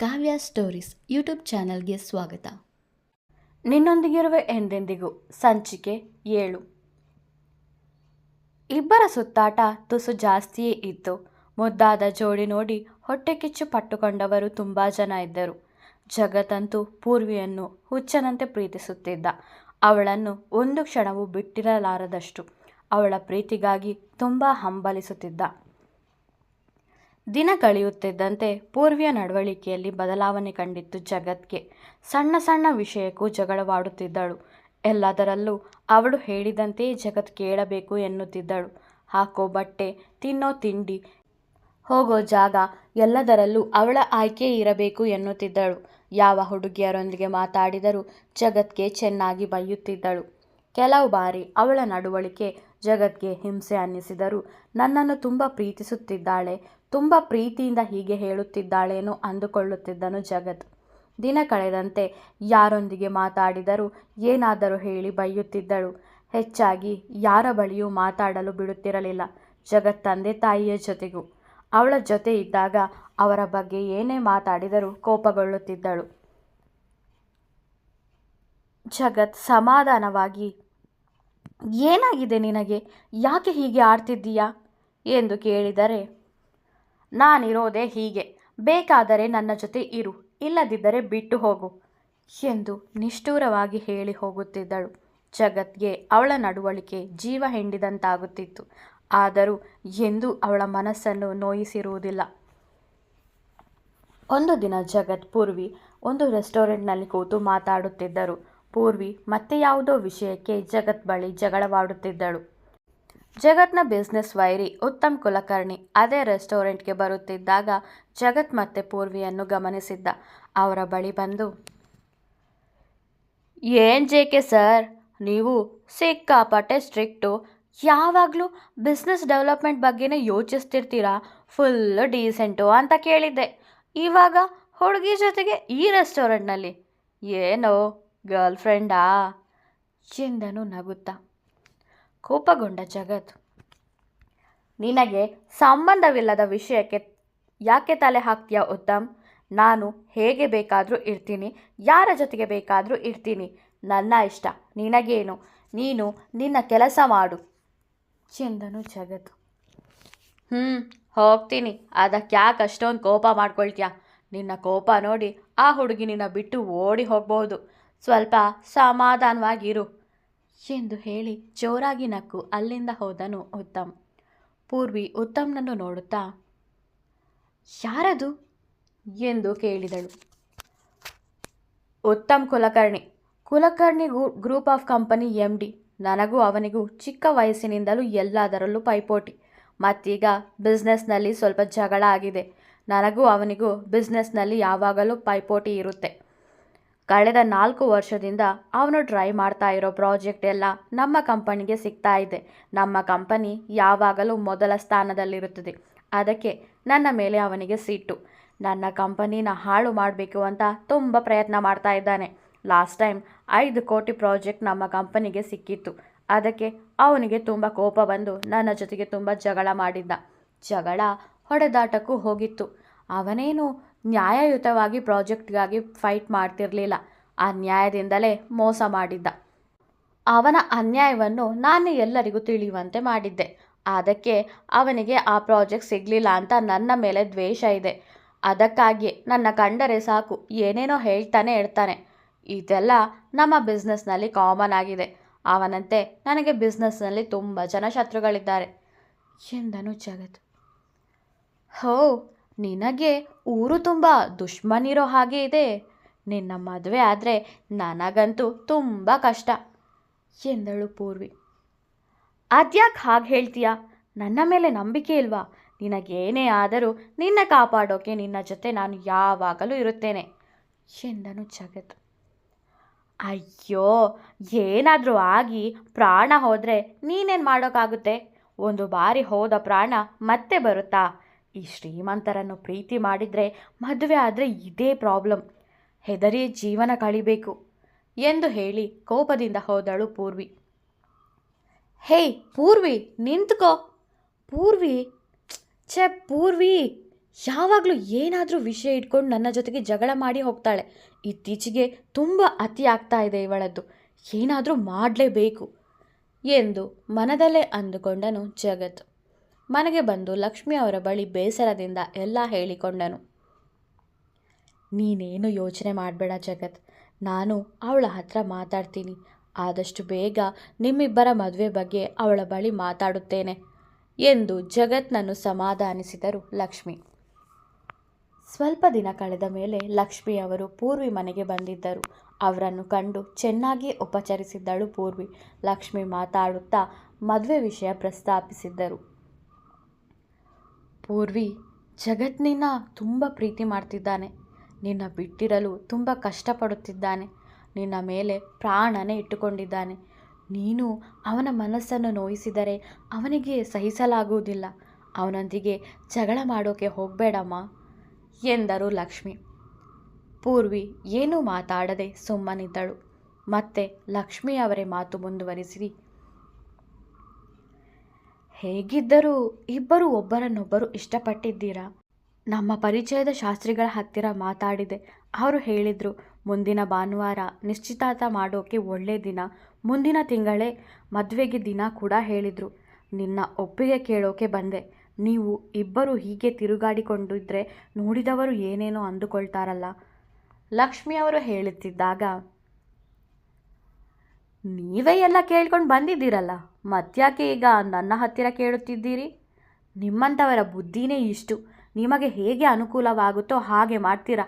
ಕಾವ್ಯ stories YouTube ಚಾನಲ್ಗೆ ಸ್ವಾಗತ. ನಿನ್ನೊಂದಿಗಿರುವ ಎಂದೆಂದಿಗೂ ಸಂಚಿಕೆ ಏಳು. ಇಬ್ಬರ ಸುತ್ತಾಟ ತುಸು ಜಾಸ್ತಿಯೇ ಇತ್ತು. ಮುದ್ದಾದ ಜೋಡಿ ನೋಡಿ ಹೊಟ್ಟೆ ಕಿಚ್ಚು ಪಟ್ಟುಕೊಂಡವರು ತುಂಬ ಜನ ಇದ್ದರು. ಜಗತ್ತಂತೂ ಪೂರ್ವಿಯನ್ನು ಹುಚ್ಚನಂತೆ ಪ್ರೀತಿಸುತ್ತಿದ್ದ. ಅವಳನ್ನು ಒಂದು ಕ್ಷಣವೂ ಬಿಟ್ಟಿರಲಾರದಷ್ಟು. ಅವಳ ಪ್ರೀತಿಗಾಗಿ ತುಂಬ ಹಂಬಲಿಸುತ್ತಿದ್ದ. ದಿನ ಕಳೆಯುತ್ತಿದ್ದಂತೆ ಪೂರ್ವಿಯ ನಡವಳಿಕೆಯಲ್ಲಿ ಬದಲಾವಣೆ ಕಂಡಿತ್ತು ಜಗತ್ಗೆ. ಸಣ್ಣ ಸಣ್ಣ ವಿಷಯಕ್ಕೂ ಜಗಳವಾಡುತ್ತಿದ್ದಳು. ಎಲ್ಲದರಲ್ಲೂ ಅವಳು ಹೇಳಿದಂತೆಯೇ ಜಗತ್ ಕೇಳಬೇಕು ಎನ್ನುತ್ತಿದ್ದಳು. ಹಾಕೋ ಬಟ್ಟೆ, ತಿನ್ನೋ ತಿಂಡಿ, ಹೋಗೋ ಜಾಗ, ಎಲ್ಲದರಲ್ಲೂ ಅವಳ ಆಯ್ಕೆ ಇರಬೇಕು ಎನ್ನುತ್ತಿದ್ದಳು. ಯಾವ ಹುಡುಗಿಯರೊಂದಿಗೆ ಮಾತಾಡಿದರೂ ಜಗತ್ಗೆ ಚೆನ್ನಾಗಿ ಬೈಯುತ್ತಿದ್ದಳು. ಕೆಲವು ಬಾರಿ ಅವಳ ನಡವಳಿಕೆ ಜಗತ್ಗೆ ಹಿಂಸೆ ಅನ್ನಿಸಿದರೂ ನನ್ನನ್ನು ತುಂಬ ಪ್ರೀತಿಸುತ್ತಿದ್ದಾಳೆ. ತುಂಬ ಪ್ರೀತಿಯಿಂದ ಹೀಗೆ ಹೇಳುತ್ತಿದ್ದಾಳೇನೋ ಅಂದುಕೊಳ್ಳುತ್ತಿದ್ದನು ಜಗತ್. ದಿನ ಕಳೆದಂತೆ ಯಾರೊಂದಿಗೆ ಮಾತಾಡಿದರೂ ಏನಾದರೂ ಹೇಳಿ ಬೈಯುತ್ತಿದ್ದಳು. ಹೆಚ್ಚಾಗಿ ಯಾರ ಬಳಿಯೂ ಮಾತಾಡಲು ಬಿಡುತ್ತಿರಲಿಲ್ಲ ಜಗತ್ ತಂದೆ ತಾಯಿಯ ಜೊತೆಗೂ. ಅವಳ ಜೊತೆ ಇದ್ದಾಗ ಅವರ ಬಗ್ಗೆ ಏನೇ ಮಾತಾಡಿದರೂ ಕೋಪಗೊಳ್ಳುತ್ತಿದ್ದಳು. ಜಗತ್ ಸಮಾಧಾನವಾಗಿ, ಏನಾಗಿದೆ ನಿನಗೆ? ಯಾಕೆ ಹೀಗೆ ಆಡ್ತಿದ್ದೀಯಾ? ಎಂದು ಕೇಳಿದರೆ ನಾನಿರೋದೇ ಹೀಗೆ. ಬೇಕಾದರೆ ನನ್ನ ಜೊತೆ ಇರು, ಇಲ್ಲದಿದ್ದರೆ ಬಿಟ್ಟು ಹೋಗು ಎಂದು ನಿಷ್ಠೂರವಾಗಿ ಹೇಳಿ ಹೋಗುತ್ತಿದ್ದಳು. ಜಗತ್ಗೆ ಅವಳ ನಡವಳಿಕೆ ಜೀವ ಹೆಂಡಿದಂತಾಗುತ್ತಿತ್ತು. ಆದರೂ ಎಂದೂ ಅವಳ ಮನಸ್ಸನ್ನು ನೋಯಿಸಿರುವುದಿಲ್ಲ. ಒಂದು ದಿನ ಜಗತ್, ಪೂರ್ವಿ ಒಂದು ರೆಸ್ಟೋರೆಂಟ್ನಲ್ಲಿ ಕೂತು ಮಾತಾಡುತ್ತಿದ್ದರು. ಪೂರ್ವಿ ಮತ್ತೆ ಯಾವುದೋ ವಿಷಯಕ್ಕೆ ಜಗತ್ ಬಳಿ ಜಗಳವಾಡುತ್ತಿದ್ದಳು. ಜಗತ್ನ ಬಿಸ್ನೆಸ್ ವೈರಿ ಉತ್ತಮ್ ಕುಲಕರ್ಣಿ ಅದೇ ರೆಸ್ಟೋರೆಂಟ್ಗೆ ಬರುತ್ತಿದ್ದಾಗ ಜಗತ್ ಮತ್ತೆ ಪೂರ್ವಿಯನ್ನು ಗಮನಿಸಿದ್ದ. ಅವರ ಬಳಿ ಬಂದು, ಏನು ಕೆ ಸರ್, ನೀವು ಸಿಕ್ಕಾಪಟ್ಟೆ ಸ್ಟ್ರಿಕ್ಟು ಯಾವಾಗಲೂ ಬಿಸ್ನೆಸ್ ಡೆವಲಪ್ಮೆಂಟ್ ಬಗ್ಗೆನೇ ಯೋಚಿಸ್ತಿರ್ತೀರಾ? ಫುಲ್ಲು ಡೀಸೆಂಟು ಅಂತ ಕೇಳಿದ್ದೆ. ಇವಾಗ ಹುಡುಗಿ ಜೊತೆಗೆ ಈ ರೆಸ್ಟೋರೆಂಟ್ನಲ್ಲಿ ಏನೋ ಗರ್ಲ್ ಫ್ರೆಂಡಾ ಎಂದನು ನಗುತ್ತಾ ಕೋಪಗೊಂಡ ಜಗತ್. ನಿನಗೆ ಸಂಬಂಧವಿಲ್ಲದ ವಿಷಯಕ್ಕೆ ಯಾಕೆ ತಲೆ ಹಾಕ್ತೀಯ ಉತ್ತಮ್? ನಾನು ಹೇಗೆ ಬೇಕಾದರೂ ಇರ್ತೀನಿ, ಯಾರ ಜೊತೆಗೆ ಬೇಕಾದರೂ ಇರ್ತೀನಿ. ನನ್ನ ಇಷ್ಟ, ನಿನಗೇನು? ನೀನು ನಿನ್ನ ಕೆಲಸ ಮಾಡು. ಚಂದನು ಜಗತ್. ಹ್ಞೂ ಹೋಗ್ತೀನಿ. ಅದಕ್ಕೆ ಯಾಕೆ ಅಷ್ಟೊಂದು ಕೋಪ ಮಾಡ್ಕೊಳ್ತೀಯ? ನಿನ್ನ ಕೋಪ ನೋಡಿ ಆ ಹುಡುಗಿ ನಿನ್ನ ಬಿಟ್ಟು ಓಡಿ ಹೋಗ್ಬೋದು. ಸ್ವಲ್ಪ ಸಮಾಧಾನವಾಗಿರು. ಎಂದು ಹೇಳಿ ಜೋರಾಗಿ ನಕ್ಕು. ಅಲ್ಲಿಂದ ಹೋದನು ಉತ್ತಮ್. ಪೂರ್ವಿ ಉತ್ತಮ್ನನ್ನು ನೋಡುತ್ತಾ, ಯಾರದು? ಎಂದು ಕೇಳಿದಳು. Uttam Kulkarni. Kulkarni group of company M D ನನಗೂ ಅವನಿಗೂ ಚಿಕ್ಕ ವಯಸ್ಸಿನಿಂದಲೂ ಎಲ್ಲದರಲ್ಲೂ ಪೈಪೋಟಿ. ಮತ್ತೀಗ ಬಿಸ್ನೆಸ್ನಲ್ಲಿ ಸ್ವಲ್ಪ ಜಗಳ ಆಗಿದೆ. ನನಗೂ ಅವನಿಗೂ ಬಿಸ್ನೆಸ್ನಲ್ಲಿ ಯಾವಾಗಲೂ ಪೈಪೋಟಿ ಇರುತ್ತೆ. ಕಳೆದ ನಾಲ್ಕು ವರ್ಷದಿಂದ ಅವನು ಟ್ರೈ ಮಾಡ್ತಾ ಇರೋ ಪ್ರಾಜೆಕ್ಟ್ ಎಲ್ಲ ನಮ್ಮ ಕಂಪನಿಗೆ ಸಿಗ್ತಾ ಇದೆ. ನಮ್ಮ ಕಂಪನಿ ಯಾವಾಗಲೂ ಮೊದಲ ಸ್ಥಾನದಲ್ಲಿರುತ್ತದೆ. ಅದಕ್ಕೆ ನನ್ನ ಮೇಲೆ ಅವನಿಗೆ ಸಿಟ್ಟು. ನನ್ನ ಕಂಪನಿನ ಹಾಳು ಮಾಡಬೇಕು ಅಂತ ತುಂಬ ಪ್ರಯತ್ನ ಮಾಡ್ತಾ ಇದ್ದಾನೆ. ಲಾಸ್ಟ್ ಟೈಮ್ ಐದು ಕೋಟಿ ಪ್ರಾಜೆಕ್ಟ್ ನಮ್ಮ ಕಂಪನಿಗೆ ಸಿಕ್ಕಿತ್ತು. ಅದಕ್ಕೆ ಅವನಿಗೆ ತುಂಬ ಕೋಪ ಬಂದು ನನ್ನ ಜೊತೆಗೆ ತುಂಬ ಜಗಳ ಮಾಡಿದ್ದ. ಜಗಳ ಹೊಡೆದಾಟಕ್ಕೂ ಹೋಗಿತ್ತು. ಅವನೇನು ನ್ಯಾಯಯುತವಾಗಿ ಪ್ರಾಜೆಕ್ಟ್ಗಾಗಿ ಫೈಟ್ ಮಾಡ್ತಿರಲಿಲ್ಲ. ಅನ್ಯಾಯದಿಂದಲೇ ಮೋಸ ಮಾಡಿದ್ದ. ಅವನ ಅನ್ಯಾಯವನ್ನು ನಾನು ಎಲ್ಲರಿಗೂ ತಿಳಿಯುವಂತೆ ಮಾಡಿದ್ದೆ. ಅದಕ್ಕೆ ಅವನಿಗೆ ಆ ಪ್ರಾಜೆಕ್ಟ್ ಸಿಗಲಿಲ್ಲ ಅಂತ ನನ್ನ ಮೇಲೆ ದ್ವೇಷ ಇದೆ. ಅದಕ್ಕಾಗಿಯೇ ನನ್ನ ಕಂಡರೆ ಸಾಕು, ಏನೇನೋ ಹೇಳ್ತಾನೆ ಇರ್ತಾನೆ. ಇದೆಲ್ಲ ನಮ್ಮ ಬಿಸ್ನೆಸ್ನಲ್ಲಿ ಕಾಮನ್ ಆಗಿದೆ. ಅವನಂತೆ ನನಗೆ ಬಿಸ್ನೆಸ್ನಲ್ಲಿ ತುಂಬ ಜನ ಶತ್ರುಗಳಿದ್ದಾರೆ. ಎಂದನು ಜಗತ್. ಹೋ ನಿನಗೆ ಊರು ತುಂಬ ದುಶ್ಮನಿರೋ ಹಾಗೆ ಇದೆ. ನಿನ್ನ ಮದುವೆ ಆದರೆ ನನಗಂತೂ ತುಂಬ ಕಷ್ಟ, ಎಂದಳು ಪೂರ್ವಿ. ಅದ್ಯಾಕೆ ಹಾಗೆ ಹೇಳ್ತೀಯಾ? ನನ್ನ ಮೇಲೆ ನಂಬಿಕೆ ಇಲ್ವಾ? ನಿನಗೇನೇ ಆದರೂ ನಿನ್ನ ಕಾಪಾಡೋಕೆ ನಿನ್ನ ಜೊತೆ ನಾನು ಯಾವಾಗಲೂ ಇರುತ್ತೇನೆ, ಎಂದನು ಜಗತ್. ಅಯ್ಯೋ, ಏನಾದರೂ ಆಗಿ ಪ್ರಾಣ ಹೋದರೆ ನೀನೇನು ಮಾಡೋಕ್ಕಾಗುತ್ತೆ? ಒಂದು ಬಾರಿ ಹೋದ ಪ್ರಾಣ ಮತ್ತೆ ಬರುತ್ತಾ? ಈ ಶ್ರೀಮಂತರನ್ನು ಪ್ರೀತಿ ಮಾಡಿದರೆ ಮದುವೆ ಆದರೆ ಇದೇ ಪ್ರಾಬ್ಲಮ್ ಹೆದರಿ ಜೀವನ ಕಳಿಬೇಕು ಎಂದು ಹೇಳಿ ಕೋಪದಿಂದ ಹೋದಳು ಪೂರ್ವಿ. ಹೇಯ್ ಪೂರ್ವಿ, ನಿಂತ್ಕೋ. ಪೂರ್ವಿ, ಛೆ, ಪೂರ್ವಿ, ಯಾವಾಗಲೂ ಏನಾದರೂ ವಿಷಯ ಇಟ್ಕೊಂಡು ನನ್ನ ಜೊತೆಗೆ ಜಗಳ ಮಾಡಿ ಹೋಗ್ತಾಳೆ. ಇತ್ತೀಚೆಗೆ ತುಂಬ ಅತಿ ಆಗ್ತಾ ಇದೆ ಇವಳದ್ದು. ಏನಾದರೂ ಮಾಡಲೇಬೇಕು ಎಂದು ಮನದಲ್ಲೇ ಅಂದುಕೊಂಡನು ಜಗತ್. ಮನೆಗೆ ಬಂದು ಲಕ್ಷ್ಮಿ ಅವರ ಬಳಿ ಬೇಸರದಿಂದ ಎಲ್ಲ ಹೇಳಿಕೊಂಡನು. ನೀನೇನು ಯೋಚನೆ ಮಾಡಬೇಡ ಜಗತ್. ನಾನು ಅವಳ ಹತ್ರ ಮಾತಾಡ್ತೀನಿ. ಆದಷ್ಟು ಬೇಗ ನಿಮ್ಮಿಬ್ಬರ ಮದುವೆ ಬಗ್ಗೆ ಅವಳ ಬಳಿ ಮಾತಾಡುತ್ತೇನೆ ಎಂದು ಜಗತ್ನನ್ನು ಸಮಾಧಾನಿಸಿದರು ಲಕ್ಷ್ಮಿ. ಸ್ವಲ್ಪ ದಿನ ಕಳೆದ ಮೇಲೆ ಲಕ್ಷ್ಮಿ ಅವರು ಪೂರ್ವಿ ಮನೆಗೆ ಬಂದಿದ್ದರು. ಅವರನ್ನು ಕಂಡು ಚೆನ್ನಾಗಿ ಉಪಚರಿಸಿದ್ದಳು ಪೂರ್ವಿ. ಲಕ್ಷ್ಮಿ ಮಾತಾಡುತ್ತಾ ಮದುವೆ ವಿಷಯ ಪ್ರಸ್ತಾಪಿಸಿದ್ದರು. ಪೂರ್ವಿ ಜಗತ್ನಿನ್ನ ತುಂಬ ಪ್ರೀತಿ ಮಾಡ್ತಿದ್ದಾನೆ. ನಿನ್ನ ಬಿಟ್ಟಿರಲು ತುಂಬ ಕಷ್ಟಪಡುತ್ತಿದ್ದಾನೆ. ನಿನ್ನ ಮೇಲೆ ಪ್ರಾಣನೇ ಇಟ್ಟುಕೊಂಡಿದ್ದಾನೆ. ನೀನು ಅವನ ಮನಸ್ಸನ್ನು ನೋಯಿಸಿದರೆ ಅವನಿಗೆ ಸಹಿಸಲಾಗುವುದಿಲ್ಲ. ಅವನೊಂದಿಗೆ ಜಗಳ ಮಾಡೋಕೆ ಹೋಗಬೇಡಮ್ಮ ಎಂದರು ಲಕ್ಷ್ಮಿ. ಪೂರ್ವಿ ಏನೂ ಮಾತಾಡದೆ ಸುಮ್ಮನಿದ್ದಳು. ಮತ್ತೆ ಲಕ್ಷ್ಮಿ ಅವರೇ ಮಾತು ಮುಂದುವರಿಸಿರಿ ಹೇಗಿದ್ದರೂ ಇಬ್ಬರು ಒಬ್ಬರನ್ನೊಬ್ಬರು ಇಷ್ಟಪಟ್ಟಿದ್ದೀರಾ? ನಮ್ಮ ಪರಿಚಯದ ಶಾಸ್ತ್ರಿಗಳ ಹತ್ತಿರ ಮಾತಾಡಿದೆ. ಅವರು ಹೇಳಿದರು, ಮುಂದಿನ ಭಾನುವಾರ ನಿಶ್ಚಿತಾರ್ಥ ಮಾಡೋಕೆ ಒಳ್ಳೆ ದಿನ. ಮುಂದಿನ ತಿಂಗಳೇ ಮದುವೆಗೆ ದಿನ ಕೂಡ ಹೇಳಿದರು. ನಿನ್ನ ಒಪ್ಪಿಗೆ ಕೇಳೋಕೆ ಬಂದೆ. ನೀವು ಇಬ್ಬರು ಹೀಗೆ ತಿರುಗಾಡಿಕೊಂಡಿದ್ರೆ ನೋಡಿದವರು ಏನೇನೋ ಅಂದುಕೊಳ್ತಾರಲ್ಲ ಲಕ್ಷ್ಮಿ ಅವರು ಹೇಳುತ್ತಿದ್ದಾಗ, ನೀವೇ ಎಲ್ಲ ಕೇಳ್ಕೊಂಡು ಬಂದಿದ್ದೀರಲ್ಲ. ಮತ್ಯಾಕೆ ಈಗ ನನ್ನ ಹತ್ತಿರ ಕೇಳುತ್ತಿದ್ದೀರಿ? ನಿಮ್ಮಂಥವರ ಬುದ್ಧಿನೇ ಇಷ್ಟು. ನಿಮಗೆ ಹೇಗೆ ಅನುಕೂಲವಾಗುತ್ತೋ ಹಾಗೆ ಮಾಡ್ತೀರಾ.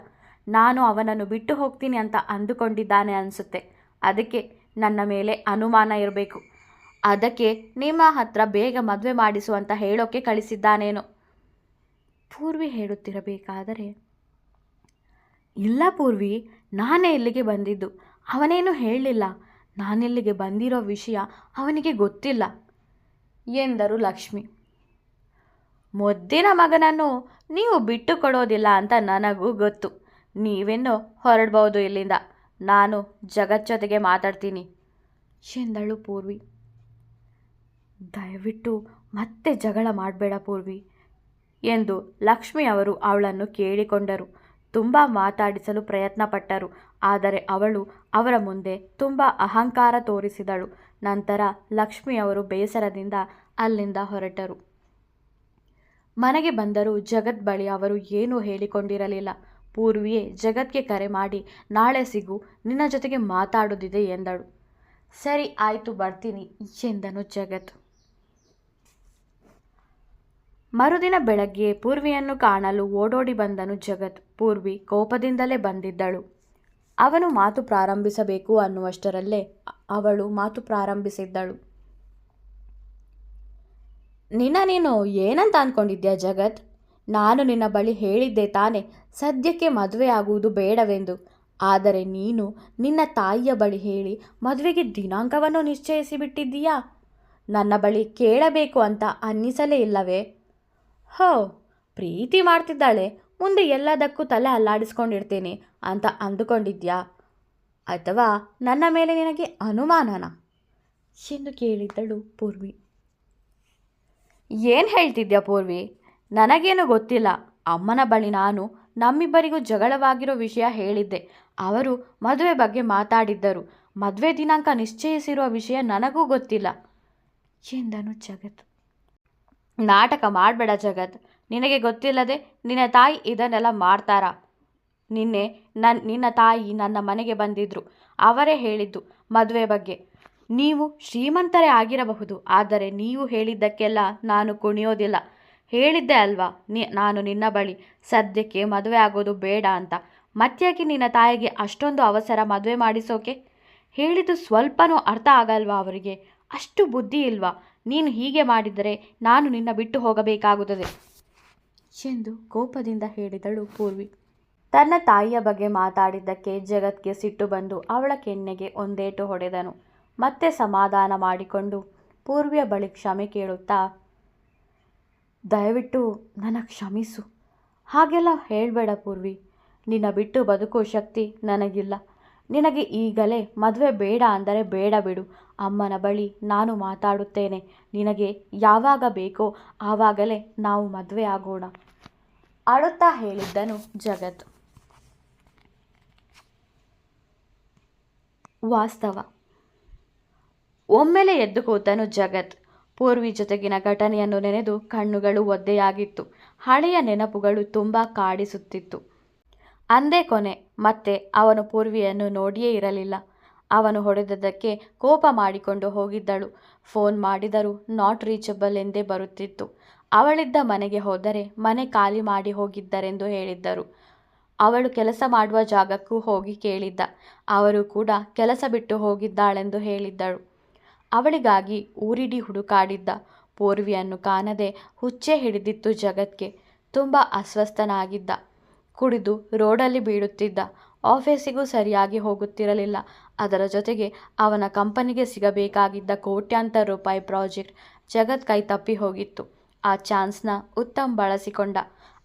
ನಾನು ಅವನನ್ನು ಬಿಟ್ಟು ಹೋಗ್ತೀನಿ ಅಂತ ಅಂದುಕೊಂಡಿದ್ದಾನೆ ಅನಿಸುತ್ತೆ. ಅದಕ್ಕೆ ನನ್ನ ಮೇಲೆ ಅನುಮಾನ ಇರಬೇಕು. ಅದಕ್ಕೆ ನಿಮ್ಮ ಹತ್ರ ಬೇಗ ಮದುವೆ ಮಾಡಿಸು ಅಂತ ಹೇಳೋಕ್ಕೆ ಕಳಿಸಿದ್ದಾನೇನೋ. ಪೂರ್ವಿ ಹೇಳುತ್ತಿರಬೇಕಾದರೆ, ಇಲ್ಲ ಪೂರ್ವಿ, ನಾನೇ ಇಲ್ಲಿಗೆ ಬಂದಿದ್ದು. ಅವನೇನು ಹೇಳಲಿಲ್ಲ. ನಾನಿಲ್ಲಿಗೆ ಬಂದಿರೋ ವಿಷಯ ಅವನಿಗೆ ಗೊತ್ತಿಲ್ಲ, ಎಂದರು ಲಕ್ಷ್ಮಿ. ಮೊದ್ದಿನ ಮಗನನ್ನು ನೀವು ಬಿಟ್ಟು ಕೊಡೋದಿಲ್ಲ ಅಂತ ನನಗೂ ಗೊತ್ತು. ನೀವೆನ್ನು ಹೊರಡ್ಬೋದು ಇಲ್ಲಿಂದ. ನಾನು ಜಗತ್ ಜೊತೆಗೆ ಮಾತಾಡ್ತೀನಿ, ಎಂದಳು ಪೂರ್ವಿ. ದಯವಿಟ್ಟು ಮತ್ತೆ ಜಗಳ ಮಾಡಬೇಡ ಪೂರ್ವಿ, ಎಂದು ಲಕ್ಷ್ಮಿ ಅವರು ಅವಳನ್ನು ಕೇಳಿಕೊಂಡರು. ತುಂಬ ಮಾತಾಡಿಸಲು ಪ್ರಯತ್ನಪಟ್ಟರು. ಆದರೆ ಅವಳು ಅವರ ಮುಂದೆ ತುಂಬ ಅಹಂಕಾರ ತೋರಿಸಿದಳು. ನಂತರ ಲಕ್ಷ್ಮಿಯವರು ಬೇಸರದಿಂದ ಅಲ್ಲಿಂದ ಹೊರಟರು. ಮನೆಗೆ ಬಂದರೂ ಜಗತ್ ಬಳಿ ಅವರು ಏನೂ ಹೇಳಿಕೊಂಡಿರಲಿಲ್ಲ. ಪೂರ್ವಿಯೇ, ಜಗತ್ಗೆ ಕರೆ ಮಾಡಿ ನಾಳೆ ಸಿಗು, ನಿನ್ನ ಜೊತೆಗೆ ಮಾತಾಡೋದಿದೆ ಎಂದಳು. ಸರಿ, ಆಯಿತು, ಬರ್ತೀನಿ ಎಂದನು ಜಗತ್. ಮರುದಿನ ಬೆಳಗ್ಗೆ ಪೂರ್ವಿಯನ್ನು ಕಾಣಲು ಓಡೋಡಿ ಬಂದನು ಜಗತ್. ಪೂರ್ವಿ ಕೋಪದಿಂದಲೇ ಬಂದಿದ್ದಳು. ಅವನು ಮಾತು ಪ್ರಾರಂಭಿಸಬೇಕು ಅನ್ನುವಷ್ಟರಲ್ಲೇ ಅವಳು ಮಾತು ಪ್ರಾರಂಭಿಸಿದ್ದಳು. ನಿನ್ನ ನೀನು ಏನಂತ ಅಂದ್ಕೊಂಡಿದ್ಯಾ ಜಗತ್? ನಾನು ನಿನ್ನ ಬಳಿ ಹೇಳಿದ್ದೆ ತಾನೆ, ಸದ್ಯಕ್ಕೆ ಮದುವೆ ಆಗುವುದು ಬೇಡವೆಂದು. ಆದರೆ ನೀನು ನಿನ್ನ ತಾಯಿಯ ಬಳಿ ಹೇಳಿ ಮದುವೆಗೆ ದಿನಾಂಕವನ್ನು ನಿಶ್ಚಯಿಸಿಬಿಟ್ಟಿದ್ದೀಯಾ? ನನ್ನ ಬಳಿ ಕೇಳಬೇಕು ಅಂತ ಅನ್ನಿಸಲೇ ಇಲ್ಲವೇ? ಹೋ, ಪ್ರೀತಿ ಮಾಡ್ತಿದ್ದಾಳೆ. ಮುಂದೆ ಎಲ್ಲದಕ್ಕೂ ತಲೆ ಅಲ್ಲಾಡಿಸ್ಕೊಂಡಿರ್ತೀನಿ ಅಂತ ಅಂದುಕೊಂಡಿದ್ಯಾ? ಅಥವಾ ನನ್ನ ಮೇಲೆ ನಿನಗೆ ಅನುಮಾನನಾ? ಎಂದು ಕೇಳಿದ್ದಳು ಪೂರ್ವಿ. ಏನು ಹೇಳ್ತಿದ್ಯಾ ಪೂರ್ವಿ? ನನಗೇನು ಗೊತ್ತಿಲ್ಲ. ಅಮ್ಮನ ಬಳಿ ನಾನು ನಮ್ಮಿಬ್ಬರಿಗೂ ಜಗಳವಾಗಿರೋ ವಿಷಯ ಹೇಳಿದ್ದೆ. ಅವರು ಮದುವೆ ಬಗ್ಗೆ ಮಾತಾಡಿದ್ದರು. ಮದುವೆ ದಿನಾಂಕ ನಿಶ್ಚಯಿಸಿರುವ ವಿಷಯ ನನಗೂ ಗೊತ್ತಿಲ್ಲ ಎಂದನು ಜಗತ್. ನಾಟಕ ಮಾಡಬೇಡ ಜಗತ್. ನಿನಗೆ ಗೊತ್ತಿಲ್ಲದೆ ನಿನ್ನ ತಾಯಿ ಇದನ್ನೆಲ್ಲ ಮಾಡ್ತಾರಾ? ನಿನ್ನೆ ನನ್ನ ನಿನ್ನ ತಾಯಿ ನನ್ನ ಮನೆಗೆ ಬಂದಿದ್ದರು ಅವರೇ ಹೇಳಿದ್ದು ಮದುವೆ ಬಗ್ಗೆ. ನೀವು ಶ್ರೀಮಂತರೇ ಆಗಿರಬಹುದು, ಆದರೆ ನೀವು ಹೇಳಿದ್ದಕ್ಕೆಲ್ಲ ನಾನು ಕುಣಿಯೋದಿಲ್ಲ. ಹೇಳಿದ್ದೆ ಅಲ್ವಾ, ನಿ, ನಾನು ನಿನ್ನ ಬಳಿ. ಸದ್ಯಕ್ಕೆ ಮದುವೆ ಆಗೋದು ಬೇಡ ಅಂತ. ಮತ್ತ್ಯಾಕೆ ನಿನ್ನ ತಾಯಿಗೆ ಅಷ್ಟೊಂದು ಅವಸರ ಮದುವೆ ಮಾಡಿಸೋಕೆ? ಹೇಳಿದ್ದು ಸ್ವಲ್ಪನೂ ಅರ್ಥ ಆಗಲ್ವಾ ಅವರಿಗೆ? ಅಷ್ಟು ಬುದ್ಧಿ ಇಲ್ವಾ? ನೀನು ಹೀಗೆ ಮಾಡಿದರೆ ನಾನು ನಿನ್ನ ಬಿಟ್ಟು ಹೋಗಬೇಕಾಗುತ್ತದೆ. ಎಂದು ಕೋಪದಿಂದ ಹೇಳಿದಳು ಪೂರ್ವಿ. ತನ್ನ ತಾಯಿಯ ಬಗ್ಗೆ ಮಾತಾಡಿದ್ದಕ್ಕೆ ಜಗತ್ಗೆ ಸಿಟ್ಟು ಬಂದು ಅವಳ ಕೆನ್ನೆಗೆ ಒಂದೇಟು ಹೊಡೆದನು. ಮತ್ತೆ ಸಮಾಧಾನ ಮಾಡಿಕೊಂಡು ಪೂರ್ವಿಯ ಬಳಿ ಕ್ಷಮೆ ಕೇಳುತ್ತಾ, ದಯವಿಟ್ಟು ನನಗೆ ಕ್ಷಮಿಸು. ಹಾಗೆಲ್ಲ ಹೇಳಬೇಡ ಪೂರ್ವಿ. ನಿನ್ನ ಬಿಟ್ಟು ಬದುಕೋ ಶಕ್ತಿ ನನಗಿಲ್ಲ. ನಿನಗೆ ಈಗಲೇ ಮದುವೆ ಬೇಡ ಅಂದರೆ ಬೇಡ ಬಿಡು. ಅಮ್ಮನ ಬಳಿ ನಾನು ಮಾತಾಡುತ್ತೇನೆ. ನಿನಗೆ ಯಾವಾಗ ಬೇಕೋ ಆವಾಗಲೇ ನಾವು ಮದುವೆ ಆಗೋಣ. ಅಳುತ್ತಾ ಹೇಳಿದ್ದನು ಜಗತ್. ವಾಸ್ತವ. ಒಮ್ಮೆಲೆ ಎದ್ದು ಕೂತನು ಜಗತ್. ಪೂರ್ವಿ ಜೊತೆಗಿನ ಘಟನೆಯನ್ನು ನೆನೆದು ಕಣ್ಣುಗಳು ಒದ್ದೆಯಾಗಿತ್ತು. ಹಳೆಯ ನೆನಪುಗಳು ತುಂಬ ಕಾಡಿಸುತ್ತಿತ್ತು. ಅಂದೇ ಕೊನೆ, ಮತ್ತೆ ಅವನು ಪೂರ್ವಿಯನ್ನು ನೋಡಿಯೇ ಇರಲಿಲ್ಲ. ಅವನು ಹೊಡೆದದಕ್ಕೆ ಕೋಪ ಮಾಡಿಕೊಂಡು ಹೋಗಿದ್ದಳು. ಫೋನ್ ಮಾಡಿದರೂ ನಾಟ್ ರೀಚಬಲ್ ಎಂದೇ ಬರುತ್ತಿತ್ತು. ಅವಳಿದ್ದ ಮನೆಗೆ ಹೋದರೆ ಮನೆ ಖಾಲಿ ಮಾಡಿ ಹೋಗಿದ್ದರೆಂದು ಹೇಳಿದ್ದರು. ಅವಳು ಕೆಲಸ ಮಾಡುವ ಜಾಗಕ್ಕೂ ಹೋಗಿ ಕೇಳಿದ್ದ. ಅವರು ಕೂಡ ಕೆಲಸ ಬಿಟ್ಟು ಹೋಗಿದ್ದಾಳೆಂದು ಹೇಳಿದ್ದಳು. ಅವಳಿಗಾಗಿ ಊರಿಡಿ ಹುಡುಕಾಡಿದ್ದ. ಪೂರ್ವಿಯನ್ನು ಕಾಣದೆ ಹುಚ್ಚೆ ಹಿಡಿದಿತ್ತು ಜಗತ್ಗೆ. ತುಂಬ ಅಸ್ವಸ್ಥನಾಗಿದ್ದ. ಕುಡಿದು ರೋಡಲ್ಲಿ ಬೀಳುತ್ತಿದ್ದ. ಆಫೀಸಿಗೂ ಸರಿಯಾಗಿ ಹೋಗುತ್ತಿರಲಿಲ್ಲ. ಅದರ ಜೊತೆಗೆ ಅವನ ಕಂಪನಿಗೆ ಸಿಗಬೇಕಾಗಿದ್ದ ಕೋಟ್ಯಾಂತರ ರೂಪಾಯಿ ಪ್ರಾಜೆಕ್ಟ್ ಜಗತ್ ಕೈ ತಪ್ಪಿ ಹೋಗಿತ್ತು. ಆ ಚಾನ್ಸ್ನ ಉತ್ತಮ್ ಬಳಸಿಕೊಂಡ.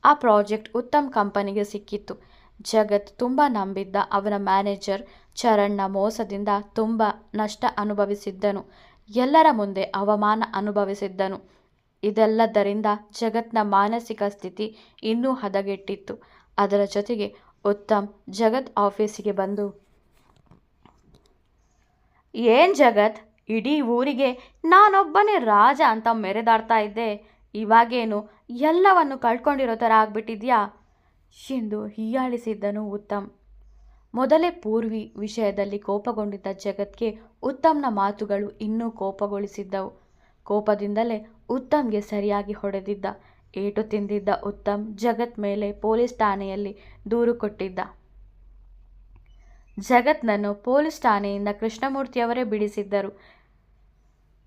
ಆ ಪ್ರಾಜೆಕ್ಟ್ ಉತ್ತಮ್ ಕಂಪನಿಗೆ ಸಿಕ್ಕಿತ್ತು. ಜಗತ್ ತುಂಬ ನಂಬಿದ್ದ ಅವನ ಮ್ಯಾನೇಜರ್ ಚರಣ್ನ ಮೋಸದಿಂದ ತುಂಬ ನಷ್ಟ ಅನುಭವಿಸಿದ್ದನು. ಎಲ್ಲರ ಮುಂದೆ ಅವಮಾನ ಅನುಭವಿಸಿದ್ದನು. ಇದೆಲ್ಲದರಿಂದ ಜಗತ್ನ ಮಾನಸಿಕ ಸ್ಥಿತಿ ಇನ್ನೂ ಹದಗೆಟ್ಟಿತ್ತು. ಅದರ ಜೊತೆಗೆ ಉತ್ತಮ್ ಜಗತ್ ಆಫೀಸಿಗೆ ಬಂದು ಏನ್ ಜಗತ್? ಇಡೀ ಊರಿಗೆ ನಾನೊಬ್ಬನೇ ರಾಜ ಅಂತ ಮೆರೆದಾಡ್ತಾ ಇದ್ದೆ. ಇವಾಗೇನು ಎಲ್ಲವನ್ನು ಕಳ್ಕೊಂಡಿರೋ ಥರ ಆಗ್ಬಿಟ್ಟಿದ್ಯಾ? ಎಂದು ಹೀಯಾಳಿಸಿದ್ದನು ಉತ್ತಮ್. ಮೊದಲೇ ಪೂರ್ವಿ ವಿಷಯದಲ್ಲಿ ಕೋಪಗೊಂಡಿದ್ದ ಜಗತ್ಗೆ ಉತ್ತಮ್ನ ಮಾತುಗಳು ಇನ್ನೂ ಕೋಪಗೊಳಿಸಿದ್ದವು. ಕೋಪದಿಂದಲೇ ಉತ್ತಮ್ಗೆ ಸರಿಯಾಗಿ ಹೊಡೆದಿದ್ದ, ಏಟು ತಿಂದಿದ್ದ ಉತ್ತಮ್ ಜಗತ್ ಮೇಲೆ ಪೊಲೀಸ್ ಠಾಣೆಯಲ್ಲಿ ದೂರು ಕೊಟ್ಟಿದ್ದ. ಜಗತ್ನನ್ನು ಪೊಲೀಸ್ ಠಾಣೆಯಿಂದ ಕೃಷ್ಣಮೂರ್ತಿಯವರೇ ಬಿಡಿಸಿದ್ದರು.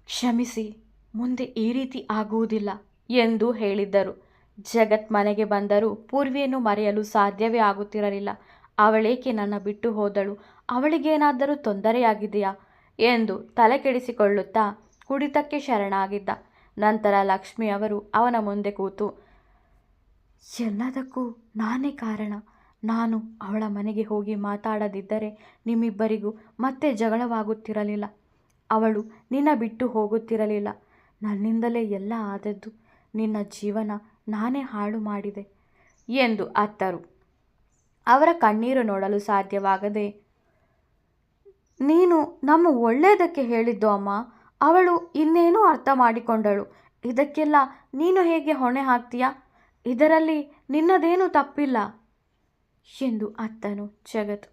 ಕ್ಷಮಿಸಿ, ಮುಂದೆ ಈ ರೀತಿ ಆಗುವುದಿಲ್ಲ ಎಂದು ಹೇಳಿದ್ದರು. ಜಗತ್ ಮನೆಗೆ ಬಂದರೂ ಪೂರ್ವಿಯನ್ನು ಮರೆಯಲು ಸಾಧ್ಯವೇ ಆಗುತ್ತಿರಲಿಲ್ಲ. ಅವಳೇಕೆ ನನ್ನ ಬಿಟ್ಟು ಹೋದಳು? ಅವಳಿಗೇನಾದರೂ ತೊಂದರೆಯಾಗಿದೆಯಾ? ಎಂದು ತಲೆ ಕೆಡಿಸಿಕೊಳ್ಳುತ್ತಾ ಕುಡಿತಕ್ಕೆ ಶರಣಾಗಿದ್ದ. ನಂತರ ಲಕ್ಷ್ಮಿ ಅವರು ಅವನ ಮುಂದೆ ಕೂತು, ಎಲ್ಲದಕ್ಕೂ ನಾನೇ ಕಾರಣ. ನಾನು ಅವಳ ಮನೆಗೆ ಹೋಗಿ ಮಾತಾಡದಿದ್ದರೆ ನಿಮ್ಮಿಬ್ಬರಿಗೂ ಮತ್ತೆ ಜಗಳವಾಗುತ್ತಿರಲಿಲ್ಲ. ಅವಳು ನಿನ್ನ ಬಿಟ್ಟು ಹೋಗುತ್ತಿರಲಿಲ್ಲ. ನನ್ನಿಂದಲೇ ಎಲ್ಲ ಆದದ್ದು ನಿನ್ನ ಜೀವನ ನಾನೇ ಹಾಳು ಮಾಡಿದೆ ಎಂದು ಅತ್ತರು. ಅವರ ಕಣ್ಣೀರು ನೋಡಲು ಸಾಧ್ಯವಾಗದೆ, ನೀನು ನಮ್ಮ ಒಳ್ಳೆಯದಕ್ಕೆ ಹೇಳಿದ್ದು ಅಮ್ಮ. ಅವಳು ಇನ್ನೇನೂ ಅರ್ಥ ಮಾಡಿಕೊಂಡಳು. ಇದಕ್ಕೆಲ್ಲ ನೀನು ಹೇಗೆ ಹೊಣೆ ಹಾಕ್ತೀಯಾ? ಇದರಲ್ಲಿ ನಿನ್ನದೇನೂ ತಪ್ಪಿಲ್ಲ. ಎಂದು ಅತ್ತನು ಜಗತ್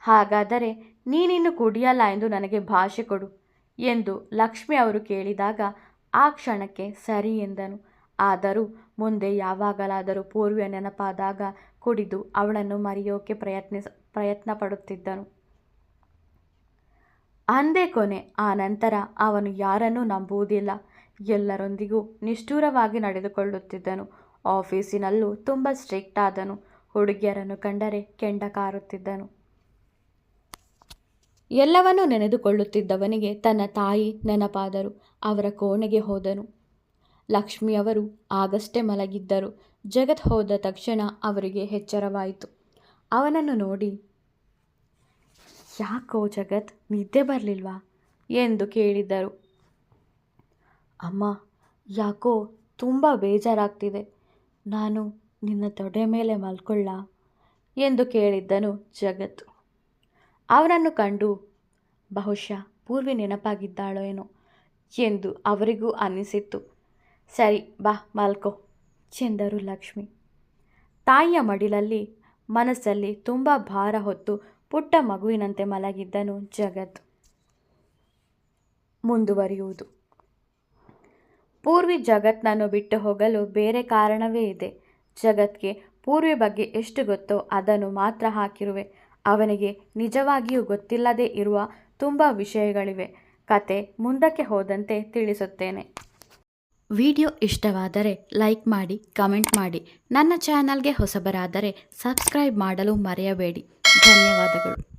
ಹಾಗಾದರೆ ನೀನಿನ್ನು ಕುಡಿಯಲ್ಲ ಎಂದು ನನಗೆ ಭಾಷೆ ಕೊಡು ಎಂದು ಲಕ್ಷ್ಮಿ ಅವರು ಕೇಳಿದಾಗ ಆ ಕ್ಷಣಕ್ಕೆ ಸರಿ ಎಂದನು. ಆದರೂ ಮುಂದೆ ಯಾವಾಗಲಾದರೂ ಪೂರ್ವಿಯ ನೆನಪಾದಾಗ ಕುಡಿದು ಅವಳನ್ನು ಮರೆಯೋಕೆ ಪ್ರಯತ್ನಿಸ ಪ್ರಯತ್ನ ಪಡುತ್ತಿದ್ದನು ಅಂದೇ ಕೊನೆ, ಆ ನಂತರ ಅವನು ಯಾರನ್ನೂ ನಂಬುವುದಿಲ್ಲ. ಎಲ್ಲರೊಂದಿಗೂ ನಿಷ್ಠೂರವಾಗಿ ನಡೆದುಕೊಳ್ಳುತ್ತಿದ್ದನು. ಆಫೀಸಿನಲ್ಲೂ ತುಂಬ ಸ್ಟ್ರಿಕ್ಟ್ ಆದನು. ಹುಡುಗಿಯರನ್ನು ಕಂಡರೆ ಕೆಂಡ ಕಾರುತ್ತಿದ್ದನು. ಎಲ್ಲವನ್ನೂ ನೆನೆದುಕೊಳ್ಳುತ್ತಿದ್ದವನಿಗೆ ತನ್ನ ತಾಯಿ ನೆನಪಾದರು. ಅವರ ಕೋಣೆಗೆ ಹೋದನು. ಲಕ್ಷ್ಮಿಯವರು ಆಗಷ್ಟೇ ಮಲಗಿದ್ದರು. ಜಗತ್ ಹೋದ ತಕ್ಷಣ ಅವರಿಗೆ ಎಚ್ಚರವಾಯಿತು. ಅವನನ್ನು ನೋಡಿ, ಯಾಕೋ ಜಗತ್, ನಿದ್ದೆ ಬರಲಿಲ್ವಾ? ಎಂದು ಕೇಳಿದರು ಅಮ್ಮ, ಯಾಕೋ ತುಂಬ ಬೇಜಾರಾಗ್ತಿದೆ. ನಾನು ನಿನ್ನ ತೊಡೆ ಮೇಲೆ ಮಲ್ಕೊಳ್ಳ ಎಂದು ಕೇಳಿದ್ದನು ಜಗತ್ ಅವನನ್ನು ಕಂಡು, ಬಹುಶಃ ಪೂರ್ವಿ ನೆನಪಾಗಿದ್ದಾಳೋ ಏನೋ ಎಂದು ಅವರಿಗೂ ಅನ್ನಿಸಿತ್ತು. ಸರಿ, ಬಾ, ಮಲ್ಕೋ, ಚೆಂದರು ಲಕ್ಷ್ಮಿ. ತಾಯಿಯ ಮಡಿಲಲ್ಲಿ ಮನಸ್ಸಲ್ಲಿ ತುಂಬ ಭಾರ ಹೊತ್ತು ಪುಟ್ಟ ಮಗುವಿನಂತೆ ಮಲಗಿದ್ದನು ಜಗತ್ ಮುಂದುವರಿಯುವುದು. ಪೂರ್ವಿ ಜಗತ್ನನ್ನು ಬಿಟ್ಟು ಹೋಗಲು ಬೇರೆ ಕಾರಣವೇ ಇದೆ. ಜಗತ್ಗೆ ಪೂರ್ವಿ ಬಗ್ಗೆ ಎಷ್ಟು ಗೊತ್ತೋ ಅದನ್ನು ಮಾತ್ರ ಹಾಕಿರುವೆ. ಅವನಿಗೆ ನಿಜವಾಗಿಯೂ ಗೊತ್ತಿಲ್ಲದೇ ಇರುವ ತುಂಬ ವಿಷಯಗಳಿವೆ. ಕತೆ ಮುಂದಕ್ಕೆ ಹೋದಂತೆ ತಿಳಿಸುತ್ತೇನೆ. ವಿಡಿಯೋ ಇಷ್ಟವಾದರೆ ಲೈಕ್ ಮಾಡಿ, ಕಮೆಂಟ್ ಮಾಡಿ. ನನ್ನ ಚಾನಲ್ಗೆ ಹೊಸಬರಾದರೆ ಸಬ್ಸ್ಕ್ರೈಬ್ ಮಾಡಲು ಮರೆಯಬೇಡಿ. ಧನ್ಯವಾದಗಳು.